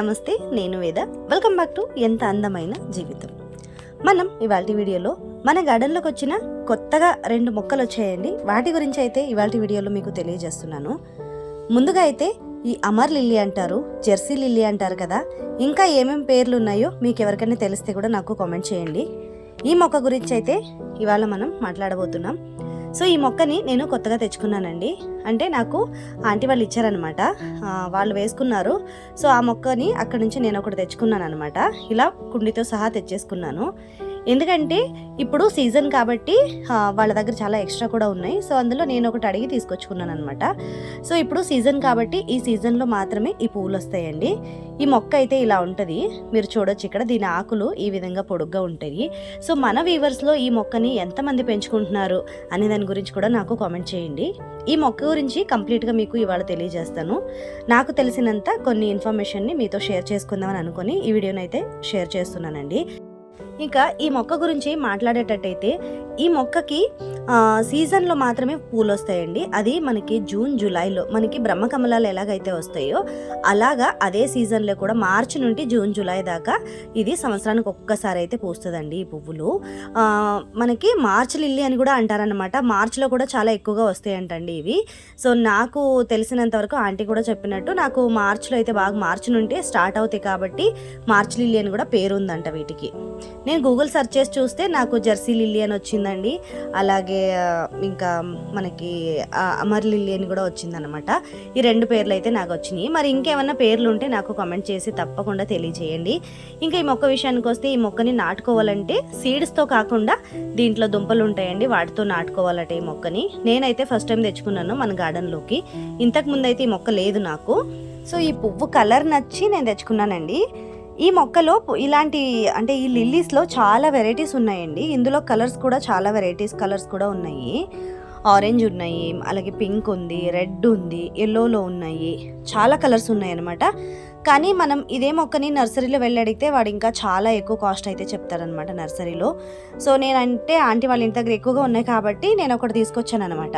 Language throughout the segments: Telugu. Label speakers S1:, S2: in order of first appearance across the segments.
S1: నమస్తే నేను వేద. వెల్కమ్ బ్యాక్ టు ఎంత అందమైన జీవితం. మనం ఇవాళ వీడియోలో మన గార్డెన్లోకి వచ్చిన కొత్తగా రెండు మొక్కలు వచ్చాయండి. వాటి గురించి అయితే ఇవాళ వీడియోలో మీకు తెలియజేస్తున్నాను. ముందుగా అయితే ఈ అమర్ లిల్లీ అంటారు జెర్సీ లిల్లీ అంటారు కదా. ఇంకా ఏమేమి పేర్లు ఉన్నాయో మీకు ఎవరికైనా తెలిస్తే కూడా నాకు కామెంట్ చేయండి. ఈ మొక్క గురించి అయితే ఇవాళ మనం మాట్లాడబోతున్నాం. సో ఈ మొక్కని నేను కొత్తగా తెచ్చుకున్నానండి. అంటే నాకు ఆంటీ వాళ్ళు ఇచ్చారనమాట వాళ్ళు వేసుకున్నారు. సో ఆ మొక్కని అక్కడ నుంచి నేను ఒకటి తెచ్చుకున్నాను అనమాట ఇలా కుండితో సహా తెచ్చేసుకున్నాను. ఎందుకంటే ఇప్పుడు సీజన్ కాబట్టి వాళ్ళ దగ్గర చాలా ఎక్స్ట్రా కూడా ఉన్నాయి. సో అందులో నేను ఒకటి అడిగి తీసుకొచ్చుకున్నాను అనమాట సో ఇప్పుడు సీజన్ కాబట్టి ఈ సీజన్లో మాత్రమే ఈ పూలు వస్తాయండి. ఈ మొక్క అయితే ఇలా ఉంటుంది. మీరు చూడొచ్చు ఇక్కడ. దీని ఆకులు ఈ విధంగా పొడుగ్గా ఉంటాయి. సో మన వీవర్స్లో ఈ మొక్కని ఎంతమంది పెంచుకుంటున్నారు అనే దాని గురించి కూడా నాకు కామెంట్ చేయండి. ఈ మొక్క గురించి కంప్లీట్గా మీకు ఇవాళ తెలియజేస్తాను. నాకు తెలిసినంత కొన్ని ఇన్ఫర్మేషన్ని మీతో షేర్ చేసుకుందామని అనుకొని ఈ వీడియోనైతే అయితే షేర్ చేస్తున్నానండి. ఇంకా ఈ మొక్క గురించి మాట్లాడేటట్టయితే ఈ మొక్కకి సీజన్లో మాత్రమే పూలు వస్తాయండి అది మనకి జూన్ జూలైలో మనకి బ్రహ్మకమలాలు ఎలాగైతే వస్తాయో అలాగా అదే సీజన్లో కూడా మార్చి నుండి జూన్ జూలై దాకా ఇది సంవత్సరానికి ఒక్కసారి అయితే పూస్తుందండి ఈ పువ్వులు. మనకి మార్చ్ లిల్లీ అని కూడా అంటారనమాట మార్చిలో కూడా చాలా ఎక్కువగా వస్తాయంటండి ఇవి. సో నాకు తెలిసినంత వరకు ఆంటీ కూడా చెప్పినట్టు నాకు మార్చిలో అయితే బాగా మార్చి నుండి స్టార్ట్ అవుతాయి కాబట్టి మార్చ్ లిల్లీ అని కూడా పేరు ఉందంట వీటికి. నేను గూగుల్ సెర్చ్ చేసి చూస్తే నాకు జెర్సీ లిల్లీ అని వచ్చిందండి. అలాగే ఇంకా మనకి అమర్ లిల్లీ అని కూడా వచ్చిందనమాట ఈ రెండు పేర్లు అయితే నాకు వచ్చినాయి. మరి ఇంకేమైనా పేర్లు ఉంటే నాకు కామెంట్ చేసి తప్పకుండా తెలియజేయండి. ఇంకా ఈ మొక్క విషయానికి వస్తే ఈ మొక్కని నాటుకోవాలంటే సీడ్స్తో కాకుండా దీంట్లో దుంపలు ఉంటాయండి. వాటితో నాటుకోవాలట ఈ మొక్కని. నేనైతే ఫస్ట్ టైం తెచ్చుకున్నాను మన గార్డెన్లోకి ఇంతకు ముందు అయితే ఈ మొక్క లేదు నాకు. సో ఈ పువ్వు కలర్ నచ్చి నేను తెచ్చుకున్నానండి. ఈ మొక్కలో ఇలాంటి అంటే ఈ లిల్లీస్లో చాలా వెరైటీస్ ఉన్నాయండి. ఇందులో కలర్స్ కూడా చాలా వెరైటీస్ కలర్స్ కూడా ఉన్నాయి. ఆరెంజ్ ఉన్నాయి అలాగే పింక్ ఉంది రెడ్ ఉంది ఎల్లోలో ఉన్నాయి. చాలా కలర్స్ ఉన్నాయి అనమాట కానీ మనం ఇదే మొక్కని నర్సరీలో వెళ్ళి అడిగితే వాడు ఇంకా చాలా ఎక్కువ కాస్ట్ అయితే చెప్తారనమాట నర్సరీలో. సో నేనంటే ఆంటీ వాళ్ళ ఇంటి దగ్గర ఎక్కువగా ఉన్నాయి కాబట్టి నేను ఒకటి తీసుకొచ్చాను అనమాట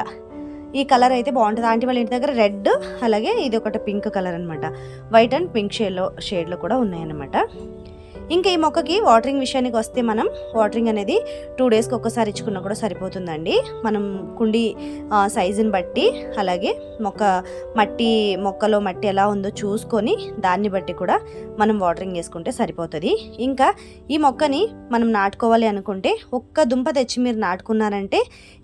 S1: ఈ కలర్ అయితే బాగుంటుంది. ఆంటీ వాళ్ళ ఇంటి దగ్గర రెడ్ అలాగే ఇది ఒకటి పింక్ కలర్ అనమాట వైట్ అండ్ పింక్ షేడ్లో షేడ్లో కూడా ఉన్నాయన్నమాట. ఇంకా ఈ మొక్కకి వాటరింగ్ విషయానికి వస్తే మనం వాటరింగ్ అనేది టూ డేస్కి ఒక్కసారి ఇచ్చుకున్నా కూడా సరిపోతుందండి. మనం కుండి సైజుని బట్టి అలాగే మొక్క మట్టి మొక్కలో మట్టి ఎలా ఉందో చూసుకొని దాన్ని బట్టి కూడా మనం వాటరింగ్ చేసుకుంటే సరిపోతుంది. ఇంకా ఈ మొక్కని మనం నాటుకోవాలి అనుకుంటే ఒక్క దుంప తెచ్చి మీరు నాటుకున్నారంటే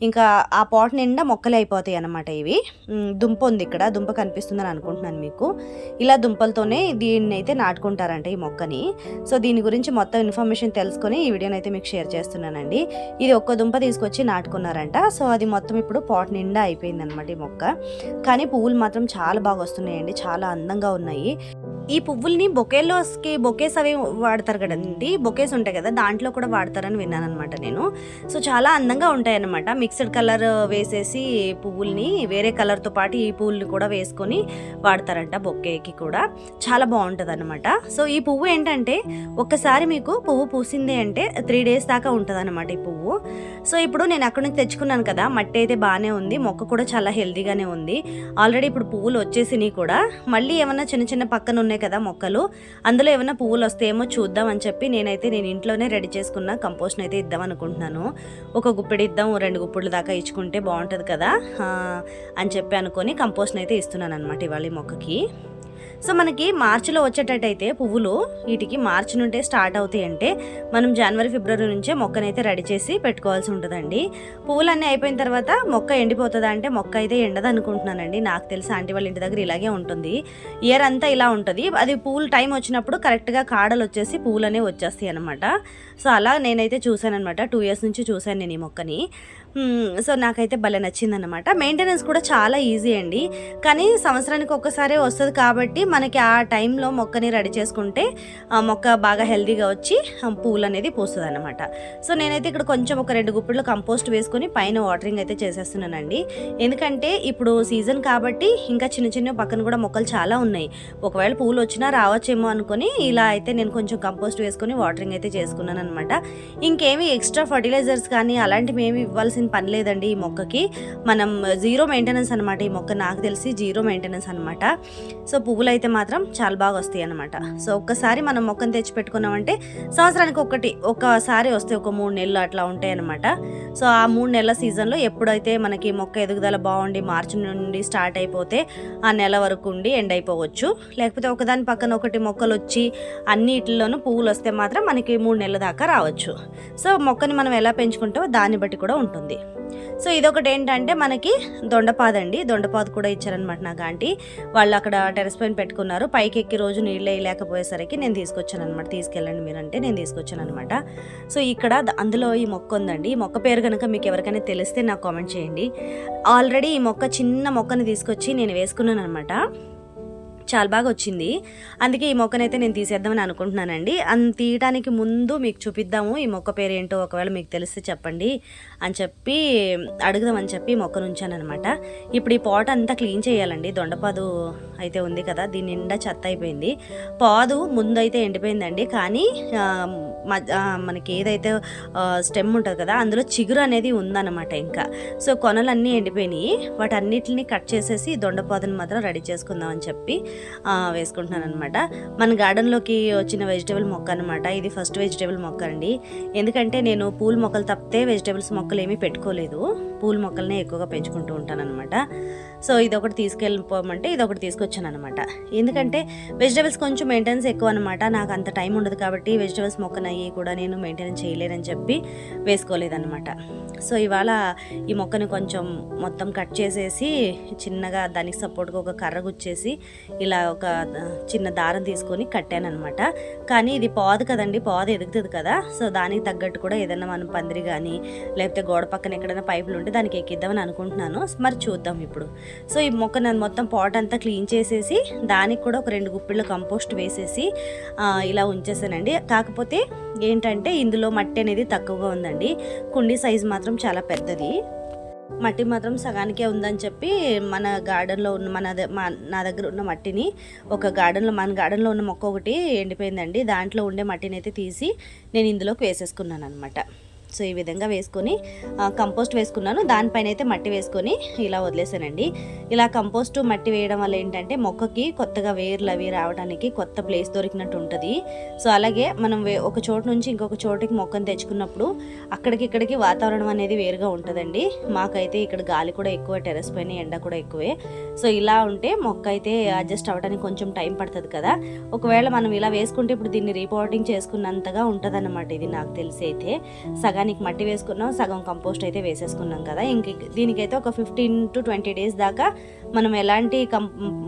S1: ఇంకా ఆ పాట్ నిండా మొక్కలే అయిపోతాయి అన్నమాట ఇవి. దుంప ఉంది ఇక్కడ దుంప కనిపిస్తుందని అనుకుంటున్నాను మీకు. ఇలా దుంపలతోనే దీన్ని అయితే నాటుకుంటారంట ఈ మొక్కని. సో దీని గురించి మొత్తం ఇన్ఫర్మేషన్ తెలుసుకొని ఈ వీడియోని అయితే మీకు షేర్ చేస్తున్నానండి. ఇది ఒక్క దుంప తీసుకొచ్చి నాటుకున్నారంట. సో అది మొత్తం ఇప్పుడు పాట్ నిండా అయిపోయింది అనమాట ఈ మొక్క. కానీ పువ్వులు మాత్రం చాలా బాగా వస్తున్నాయండి. చాలా అందంగా ఉన్నాయి. ఈ పువ్వుల్ని బొకేలోస్కి బొకేస్ అవి వాడతారు కదండి. బొకేస్ ఉంటాయి కదా దాంట్లో కూడా వాడతారని విన్నాను అనమాట నేను. సో చాలా అందంగా ఉంటాయి అన్నమాట మిక్స్డ్ కలర్ వేసేసి పువ్వుల్ని వేరే కలర్తో పాటు ఈ పువ్వుల్ని కూడా వేసుకొని వాడతారంట బొకేకి కూడా. చాలా బాగుంటుంది అనమాట సో ఈ పువ్వు ఏంటంటే ఒక్కసారి మీకు పువ్వు పూసింది అంటే త్రీ డేస్ దాకా ఉంటుంది అనమాట ఈ పువ్వు. సో ఇప్పుడు నేను అక్కడి నుంచి తెచ్చుకున్నాను కదా మట్టి అయితే బాగానే ఉంది మొక్క కూడా చాలా హెల్దీగానే ఉంది. ఆల్రెడీ ఇప్పుడు పువ్వులు వచ్చేసినాయి కూడా. మళ్ళీ ఏమన్నా చిన్న చిన్న పక్కన ఉన్నాయి కదా మొక్కలు. అందులో ఏమైనా పువ్వులు వస్తాయేమో చూద్దాం అని చెప్పి నేనైతే నేను ఇంట్లోనే రెడీ చేసుకున్న కంపోస్ట్ అయితే ఇద్దాం అనుకుంటున్నాను. ఒక గుప్పెడు ఇద్దాం రెండు గుప్పెడు దాకా ఇచ్చుకుంటే బాగుంటుంది కదా అని చెప్పి అనుకొని కంపోస్ట్ని అయితే ఇస్తున్నాను అనమాట ఇవాళ మొక్కకి. సో మనకి మార్చిలో వచ్చేటట్టయితే పువ్వులు వీటికి మార్చి నుండే స్టార్ట్ అవుతాయి అంటే మనం జనవరి ఫిబ్రవరి నుంచే మొక్కనైతే రెడీ చేసి పెట్టుకోవాల్సి ఉంటుందండి. పువ్వులన్నీ అయిపోయిన తర్వాత మొక్క ఎండిపోతుందా అంటే మొక్క అయితే ఎండదు అనుకుంటున్నానండి నాకు తెలిసి ఆంటీ వాళ్ళ ఇంటి దగ్గర ఇలాగే ఉంటుంది. ఇయర్ అంతా ఇలా ఉంటుంది. అది పువ్వులు టైం వచ్చినప్పుడు కరెక్ట్గా కాడలు వచ్చేసి పువ్వులు అనేవి వచ్చేస్తాయి అనమాట సో అలా నేనైతే చూశాను అనమాట టూ ఇయర్స్ నుంచి చూశాను నేను ఈ మొక్కని. సో నాకైతే భలే నచ్చిందనమాట మెయింటెనెన్స్ కూడా చాలా ఈజీ అండి. కానీ సంవత్సరానికి ఒక్కసారే వస్తుంది కాబట్టి మనకి ఆ టైంలో మొక్కని రెడీ చేసుకుంటే ఆ మొక్క బాగా హెల్తీగా వచ్చి పూలు అనేది పూస్తుంది అనమాట సో నేనైతే ఇక్కడ కొంచెం ఒక రెండు గుప్పిళ్ళు కంపోస్ట్ వేసుకొని పైన వాటరింగ్ అయితే చేసేస్తున్నానండి. ఎందుకంటే ఇప్పుడు సీజన్ కాబట్టి ఇంకా చిన్న చిన్న పక్కన కూడా మొక్కలు చాలా ఉన్నాయి. ఒకవేళ పూలు వచ్చినా రావచ్చేమో అనుకొని ఇలా అయితే నేను కొంచెం కంపోస్ట్ వేసుకొని వాటరింగ్ అయితే చేసుకున్నాను అనమాట ఇంకేమి ఎక్స్ట్రా ఫర్టిలైజర్స్ కానీ అలాంటివి ఏమి ఇవ్వాల్సిన పని లేదండి ఈ మొక్కకి. మనం జీరో మెయింటెనెన్స్ అనమాట ఈ మొక్క నాకు తెలిసి జీరో మెయింటెనెన్స్ అనమాట సో పువ్వులు అయితే మాత్రం చాలా బాగా వస్తాయి అనమాట సో ఒక్కసారి మనం మొక్కను తెచ్చి పెట్టుకున్నామంటే సంవత్సరానికి ఒకటి ఒకసారి వస్తే ఒక మూడు నెలలు అట్లా ఉంటాయి అనమాట సో ఆ మూడు నెలల సీజన్లో ఎప్పుడైతే మనకి మొక్క ఎదుగుదల బాగుండి మార్చి నుండి స్టార్ట్ అయిపోతే ఆ నెల వరకు ఉండి ఎండ్ అయిపోవచ్చు. లేకపోతే ఒకదాని పక్కన ఒకటి మొక్కలు వచ్చి అన్నిటిలోనూ పువ్వులు వస్తే మాత్రం మనకి మూడు నెలల దాకా రావచ్చు. సో మొక్కని మనం ఎలా పెంచుకుంటామో దాన్ని బట్టి కూడా ఉంటుంది. సో ఇదొకటి ఏంటంటే మనకి దొండపాదండి. దొండపాదు కూడా ఇచ్చారనమాట నాకు ఆంటీ. వాళ్ళు అక్కడ టెరెస్ పైన పెట్టుకున్నారు. పైకి ఎక్కి రోజు నీళ్ళు వేయలేకపోయేసరికి నేను తీసుకొచ్చాను అనమాట తీసుకెళ్ళండి మీరంటే నేను తీసుకొచ్చాను అనమాట సో ఇక్కడ అందులో ఈ మొక్క ఉందండి. ఈ మొక్క పేరు కనుక మీకు ఎవరికైనా తెలిస్తే నాకు కామెంట్ చేయండి. ఆల్రెడీ ఈ మొక్క చిన్న మొక్కని తీసుకొచ్చి నేను వేసుకున్నాను అనమాట చాలా బాగా వచ్చింది. అందుకే ఈ మొక్కనైతే నేను తీసేద్దామని అనుకుంటున్నానండి. అని తీయడానికి ముందు మీకు చూపిద్దాము ఈ మొక్క పేరు ఏంటో ఒకవేళ మీకు తెలిస్తే చెప్పండి అని చెప్పి అడుగుదామని చెప్పి ఈ మొక్కను ఉంచానమాట ఇప్పుడు ఈ పాట్ అంతా క్లీన్ చేయాలండి. దొండపాదు అయితే ఉంది కదా దీని నిండా చెత్త అయిపోయింది. పాదు ముందు అయితే ఎండిపోయిందండి. కానీ మ- మనకి ఏదైతే స్టెమ్ ఉంటుంది కదా అందులో చిగురు అనేది ఉందన్నమాట ఇంకా. సో కొనలన్నీ ఎండిపోయినాయి. వాటన్నిటిని కట్ చేసేసి దొండపాదుని మాత్రం రెడీ చేసుకుందాం అని చెప్పి వేసుకుంటున్నాను అనమాట మన గార్డెన్లోకి వచ్చిన వెజిటేబుల్ మొక్క అనమాట ఇది ఫస్ట్ వెజిటేబుల్ మొక్క అండి. ఎందుకంటే నేను పూల మొక్కలు తప్పితే వెజిటేబుల్స్ మొక్కలు ఏమీ పెట్టుకోలేదు. పూల మొక్కలనే ఎక్కువగా పెంచుకుంటూ ఉంటాను అనమాట సో ఇది ఒకటి తీసుకెళ్ళిపోమంటే ఇది ఒకటి తీసుకొచ్చాను అనమాట ఎందుకంటే వెజిటేబుల్స్ కొంచెం మెయింటెనెన్స్ ఎక్కువ అనమాట నాకు అంత టైం ఉండదు కాబట్టి వెజిటేబుల్స్ మొక్కనయ్యి కూడా నేను మెయింటెనెన్స్ చేయలేనని చెప్పి వేసుకోలేదన్నమాట. సో ఇవాళ ఈ మొక్కని కొంచెం మొత్తం కట్ చేసేసి చిన్నగా దానికి సపోర్ట్గా ఒక కర్ర గుచ్చేసి ఇలా ఒక చిన్న దారం తీసుకొని కట్టాను అనమాట కానీ ఇది పాదు కదండి పాదు ఎదుగుతుంది కదా. సో దానికి తగ్గట్టు కూడా ఏదైనా మనం పందిరి కానీ లేకపోతే గోడ పక్కన ఎక్కడైనా పైపులు ఉంటే దానికి ఎక్కిద్దామని అనుకుంటున్నాను. మరి చూద్దాం ఇప్పుడు. సో ఈ మొక్క నన్ను మొత్తం పాట్ అంతా క్లీన్ చేసేసి దానికి కూడా ఒక రెండు గుప్పిళ్ళు కంపోస్ట్ వేసేసి ఇలా ఉంచేసానండి. కాకపోతే ఏంటంటే ఇందులో మట్టి అనేది తక్కువగా ఉందండి. కుండీ సైజు మాత్రం చాలా పెద్దది. మట్టి మాత్రం సగానికే ఉందని చెప్పి మన గార్డెన్లో ఉన్న మన నా దగ్గర ఉన్న మట్టిని ఒక గార్డెన్లో మన గార్డెన్లో ఉన్న మొక్క ఒకటి ఎండిపోయిందండి. దాంట్లో ఉండే మట్టిని అయితే తీసి నేను ఇందులోకి వేసేసుకున్నాను అనమాట సో ఈ విధంగా వేసుకొని కంపోస్ట్ వేసుకున్నాను. దానిపైన అయితే మట్టి వేసుకొని ఇలా వదిలేసానండి. ఇలా కంపోస్ట్ మట్టి వేయడం వల్ల ఏంటంటే మొక్కకి కొత్తగా వేర్లు అవి రావడానికి కొత్త ప్లేస్ దొరికినట్టు ఉంటుంది. సో అలాగే మనం వే- ఒక చోటు నుంచి ఇంకొక చోటుకి మొక్కను తెచ్చుకున్నప్పుడు అక్కడికి ఇక్కడికి వాతావరణం అనేది వేరుగా ఉంటుందండి. మాకైతే ఇక్కడ గాలి కూడా ఎక్కువ టెరెస్ పైన ఎండ కూడా ఎక్కువే. సో ఇలా ఉంటే మొక్క అయితే అడ్జస్ట్ అవ్వడానికి కొంచెం టైం పడుతుంది కదా. ఒకవేళ మనం ఇలా వేసుకుంటే ఇప్పుడు దీన్ని రీపోర్టింగ్ చేసుకున్నంతగా ఉంటుంది ఇది నాకు తెలిసి అయితే. సగానికి మట్టి వేసుకున్నాం సగం కంపోస్ట్ అయితే వేసేసుకున్నాం కదా. ఇంక దీనికైతే ఒక ఫిఫ్టీన్ టు ట్వంటీ డేస్ దాకా మనం ఎలాంటి కం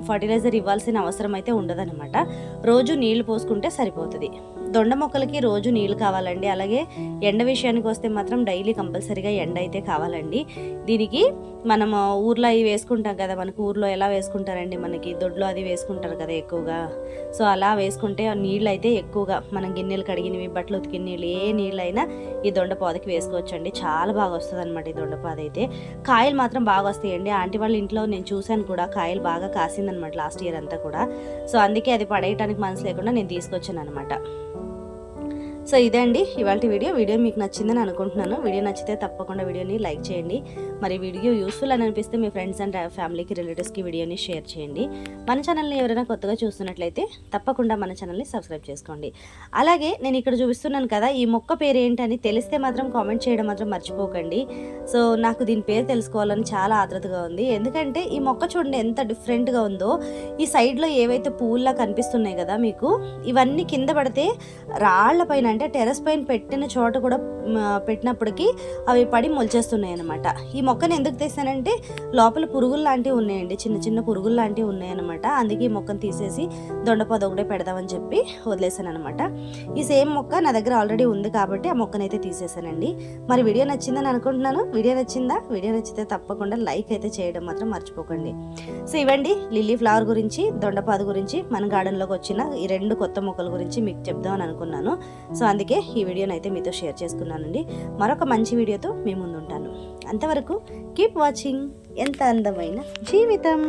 S1: ఫర్టిలైజర్ ఇవ్వాల్సిన అవసరం అయితే ఉండదన్నమాట. రోజు నీళ్ళు పోసుకుంటే సరిపోతుంది. దొండ మొక్కలకి రోజు నీళ్ళు కావాలండి. అలాగే ఎండ విషయానికి వస్తే మాత్రం డైలీ కంపల్సరీగా ఎండ అయితే కావాలండి. దీనికి మనం ఊర్లో అవి వేసుకుంటాం కదా మనకు ఊర్లో ఎలా వేసుకుంటారండి? మనకి దొడ్లో అది వేసుకుంటారు కదా ఎక్కువగా. సో అలా వేసుకుంటే నీళ్ళు అయితే ఎక్కువగా మనం గిన్నెలు కడిగినవి బట్టలు ఉతికిన నీళ్ళు ఏ నీళ్ళైనా ఈ దొండపాదకి వేసుకోవచ్చండి. చాలా బాగా వస్తుంది అనమాట ఈ దొండపాద అయితే. కాయలు మాత్రం బాగా వస్తాయండి. ఆంటీ వాళ్ళ ఇంట్లో నేను చూశాను కూడా కాయలు బాగా కాసిందనమాట లాస్ట్ ఇయర్ అంతా కూడా. సో అందుకే అది పడేయటానికి మనసు లేకుండా నేను తీసుకొచ్చాను అనమాట సో ఇదే అండి ఇవాళ వీడియో. వీడియో మీకు నచ్చిందని అనుకుంటున్నాను. వీడియో నచ్చితే తప్పకుండా వీడియోని లైక్ చేయండి. మరి వీడియో యూస్ఫుల్ అని అనిపిస్తే మీ ఫ్రెండ్స్ అండ్ ఫ్యామిలీకి రిలేటివ్స్కి వీడియోని షేర్ చేయండి. మన ఛానల్ని ఎవరైనా కొత్తగా చూస్తున్నట్లయితే తప్పకుండా మన ఛానల్ని సబ్స్క్రైబ్ చేసుకోండి. అలాగే నేను ఇక్కడ చూపిస్తున్నాను కదా ఈ మొక్క పేరు ఏంటని తెలిస్తే మాత్రం కామెంట్ చేయడం మాత్రం మర్చిపోకండి. సో నాకు దీని పేరు తెలుసుకోవాలని చాలా ఆతృతగా ఉంది. ఎందుకంటే ఈ మొక్క చూడండి ఎంత డిఫరెంట్గా ఉందో. ఈ సైడ్లో ఏవైతే పూల్లా కనిపిస్తున్నాయి కదా మీకు ఇవన్నీ కింద పడితే రాళ్ళ పైన అంటే టెర్రస్ పైన పెట్టిన చోట కూడా పెట్టినప్పటికీ అవి పడి మొలిచేస్తున్నాయి అనమాట ఈ మొక్కను ఎందుకు తీసానంటే లోపల పురుగులు లాంటివి ఉన్నాయండి. చిన్న చిన్న పురుగులు లాంటివి ఉన్నాయన్నమాట. అందుకే ఈ మొక్కను తీసేసి దొండపద ఒకటే పెడదామని చెప్పి వదిలేసాను అనమాట ఈ సేమ్ మొక్క నా దగ్గర ఆల్రెడీ ఉంది కాబట్టి ఆ మొక్కనైతే తీసేసానండి మరి వీడియో నచ్చిందని అనుకుంటున్నాను. వీడియో నచ్చిందా? వీడియో నచ్చితే తప్పకుండా లైక్ అయితే చేయడం మాత్రం మర్చిపోకండి. సో ఇవ్వండి. లిల్లీ ఫ్లవర్ గురించి దొండపాదు గురించి మన గార్డెన్లోకి వచ్చిన ఈ రెండు కొత్త మొక్కల గురించి మీకు చెప్దామని అనుకున్నాను. సో అందుకే ఈ వీడియోని అయితే మీతో షేర్ చేసుకున్నానండి. మరొక మంచి వీడియోతో మీ ముందు ఉంటాను అంతవరకు కీప్ వాచింగ్ ఎంత అందమైన జీవితం.